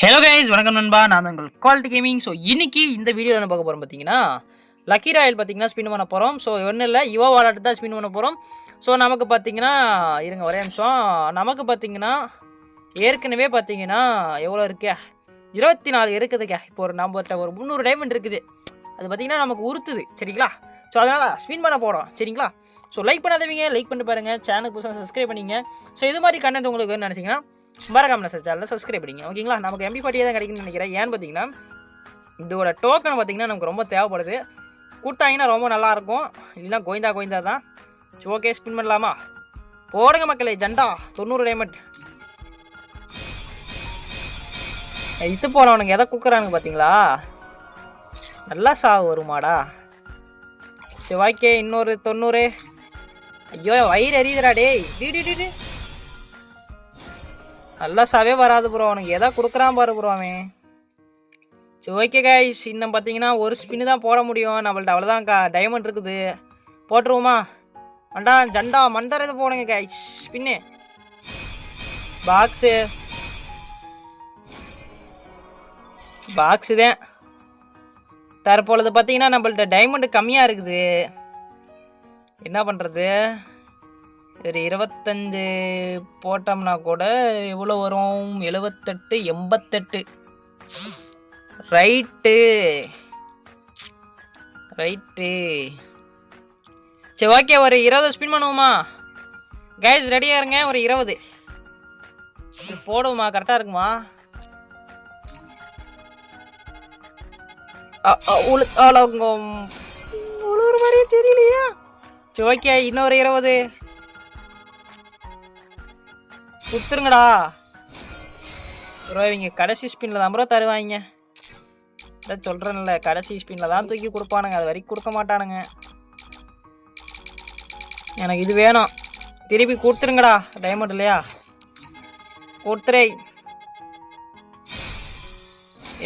Hello guys வணக்கம் நண்பா. நான் உங்கள் குவாலிட்டி கேமிங் ஸோ இன்னைக்கு இந்த வீடியோ என்ன பார்க்க போகிறோம் பார்த்தீங்கன்னா லக்கி ராயல் பார்த்தீங்கன்னா ஸ்பின் பண்ண போகிறோம் ஸோ ஒன்றும் இல்லை யுவா வாலாட்டு தான் ஸ்பின் பண்ண போகிறோம் ஸோ நமக்கு பார்த்தீங்கன்னா இருங்க ஒரே நிமிஷம். நமக்கு பார்த்தீங்கன்னா ஏற்கனவே பார்த்தீங்கன்னா எவ்வளோ இருக்கே? இருபத்தி நாலு இருக்குதுக்கே இப்போ ஒரு நம்மகிட்ட ஒரு முந்நூறு டைமண்ட் இருக்குது. அது பார்த்தீங்கன்னா நமக்கு உறுத்துது. சரிங்களா? ஸோ அதனால் ஸ்பின் பண்ண போகிறோம் சரிங்களா? ஸோ லைக் பண்ணாதவங்க லைக் பண்ணி பாருங்கள் சேனல் புதுசாக சப்ஸ்கிரைப் பண்ணிங்க. ஸோ இது மாதிரி கண்டென்ட் உங்களுக்கு வேணும்னு நினச்சிங்கன்னா மறக்காம சார் சேனலில் சப்ஸ்கிரைப் பண்ணிங்க ஓகேங்களா நமக்கு எம்பி ஃபார்ட்டியே தான் கிடைக்கும்னு நினைக்கிறேன். ஏன்னு பார்த்தீங்கன்னா இதோட டோக்கன் பார்த்திங்கன்னா நமக்கு ரொம்ப தேவைப்படுது. கொடுத்தாங்கன்னா ரொம்ப நல்லாயிருக்கும். இல்லைன்னா கோயந்தா கோயந்தா தான். ஓகே ஸ்பின் பண்ணலாமா? போடுங்க மக்களே ஜண்டா. தொண்ணூறு டைமண்ட் இது போனவனுங்க எதை கொடுக்குறானுங்க பார்த்தீங்களா? நல்லா சாவு வருமாடா. சரி ஓகே இன்னொரு தொண்ணூறு. ஐயோ வயிறு எரியுதுடா டேய். டி டி டி டி நல்லா சாவே வராது ப்ரோ அவனுக்கு எதா கொடுக்குறான் பாரு ப்ரோ அவன். சரி ஓகே கைஸ் இன்னும் பார்த்தீங்கன்னா ஒரு ஸ்பின்னு தான் போட முடியும். நம்மள்ட்ட அவ்வளோதான்க்கா டைமண்ட் இருக்குது. போட்டுருவோமா? மண்டா ஜண்டா மண்டர் இது போடுங்க கைஸ் ஸ்பின்னு பாக்ஸு பாக்ஸு தான் தற்பொழுது பார்த்தீங்கன்னா நம்மள்ட்ட டைமண்டு கம்மியாக இருக்குது. என்ன பண்ணுறது ஒரு இருபத்தஞ்சு போட்டோம்னா கூட எவ்வளோ வரும். எழுபத்தெட்டு எண்பத்தெட்டு. ரைட்டு. ரைட்டு. சரி ஓகே ஒரு இருபது ஸ்பின் பண்ணுவோமா? கைஸ் ரெடியாக இருங்க. ஒரு இருபது. போடுவோமா? கரெக்டாக இருக்குமா? அ- உளு- உழுவுற மாதிரியே தெரியலையா. சரி ஓகே இன்னொரு இருபது. கொடுத்துருங்கடா. ப்ரோ இவங்க கடைசி ஸ்பின்ல தான் ப்ரோ தருவாங்க இதான் சொல்கிறேன்ல கடைசி ஸ்பின்ல தான் தூக்கி கொடுப்பானுங்க. அது வரைக்கும் கொடுக்க மாட்டானுங்க. எனக்கு இது வேணும். திருப்பி கொடுத்துருங்கடா டைமண்ட் இல்லையா? கொடுத்துரே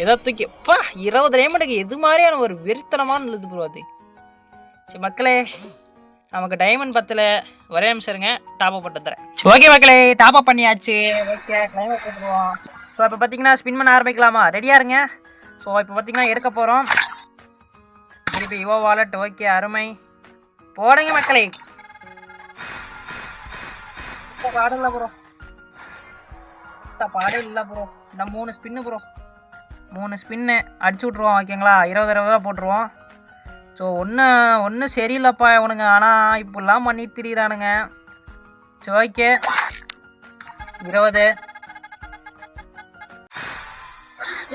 ஏதோ தூக்கி அப்பா இருபது டைமண்டுக்கு எது மாதிரியான ஒரு வெறித்தனமான ப்ரோ அது? சரி மக்களே நமக்கு டைமண்ட் பத்தில் ஒரே நிமிஷம் இருங்க டாப் அப் பண்ணி தரேன். ஓகே மக்களே டாப் அப் பண்ணியாச்சு. ஓகே கிளைமேட் போட்டுருவோம். ஸோ இப்போ பார்த்தீங்கன்னா ஸ்பின் பண்ண ஆரம்பிக்கலாமா? ரெடியாக இருங்க. ஸோ இப்போ பார்த்தீங்கன்னா எடுக்க போகிறோம் திருப்பி யுவோ வாலெட் ஓகே அருமை. போடுங்க மக்களே. பாடம் இல்லை ப்ரோ பாடம் இல்லை ப்ரோ இந்த மூணு ஸ்பின்னு ப்ரோ மூணு ஸ்பின்னு அடிச்சு விட்ருவோம் ஓகேங்களா இருபது இருபது ரூபா போட்டுருவோம். ஸோ ஒன்று ஒன்றும் சரியில்லைப்பா இவனுங்க. ஆனால் இப்படிலாம் பண்ணிட்டு திரியிறானுங்க. So okay. இருபது.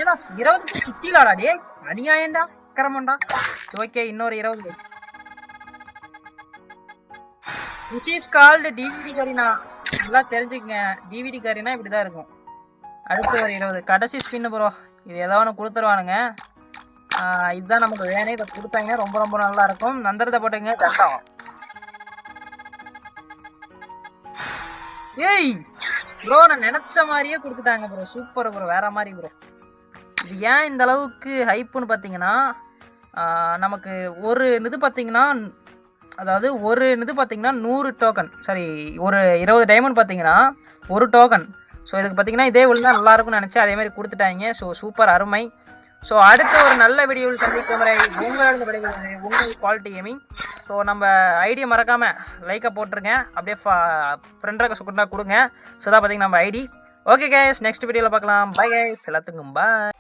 ஏடா இருபது சுத்திலாடா டே அநியாயம்டா அக்கிரமண்டா ஓகே இன்னொரு இருபது. திஸ் இஸ் கால்டு டிவிடி கரினா. நல்லா தெரிஞ்சுக்கங்க. டிவிடி கரினா இப்படி தான் இருக்கும். அடுத்து ஒரு இருபது. கடைசி ஸ்பின்னு ப்ரோ இது ஏதாவது ஒன்று கொடுத்துருவானுங்க. இதுதான் நமக்கு வேணும். இதை கொடுத்தாங்கன்னா ரொம்ப ரொம்ப நல்லா இருக்கும் நந்தரத்தை போட்டுங்க. தண்டம் ஏய் ப்ரோ நான் நினச்ச மாதிரியே கொடுத்துட்டாங்க ப்ரோ சூப்பர் ப்ரோ வேற மாதிரி ப்ரோ இது ஏன் இந்த அளவுக்கு ஹைப்புன்னு பார்த்தீங்கன்னா நமக்கு ஒரு இது பார்த்தீங்கன்னா அதாவது ஒரு இது பார்த்தீங்கன்னா நூறு டோக்கன் சாரி ஒரு இருபது டைமண்ட் பார்த்தீங்கன்னா ஒரு டோக்கன் ஸோ இதுக்கு பார்த்தீங்கன்னா இதே உள்ள நல்லா இருக்கும்னு நினச்சி அதே மாதிரி கொடுத்துட்டாங்க. ஸோ சூப்பர் அருமை. ஸோ அடுத்த ஒரு நல்ல வீடியோவில் சந்திக்கும் வரை உங்களோட விடைபெறுவது உங்கள் குவாலிட்டி கேமிங் ஸோ நம்ம ஐடியை மறக்காமல் லைக்கை போட்டுருங்க. அப்படியே ஃப்ரெண்டாக சுக்குண்டா கொடுங்க. ஸோ தான் பார்த்தீங்கன்னா நம்ம ஐடி ஓகே கேஸ் நெக்ஸ்ட் வீடியோவில் பார்க்கலாம். பை கேஸ் எல்லாத்துக்கும் பாய்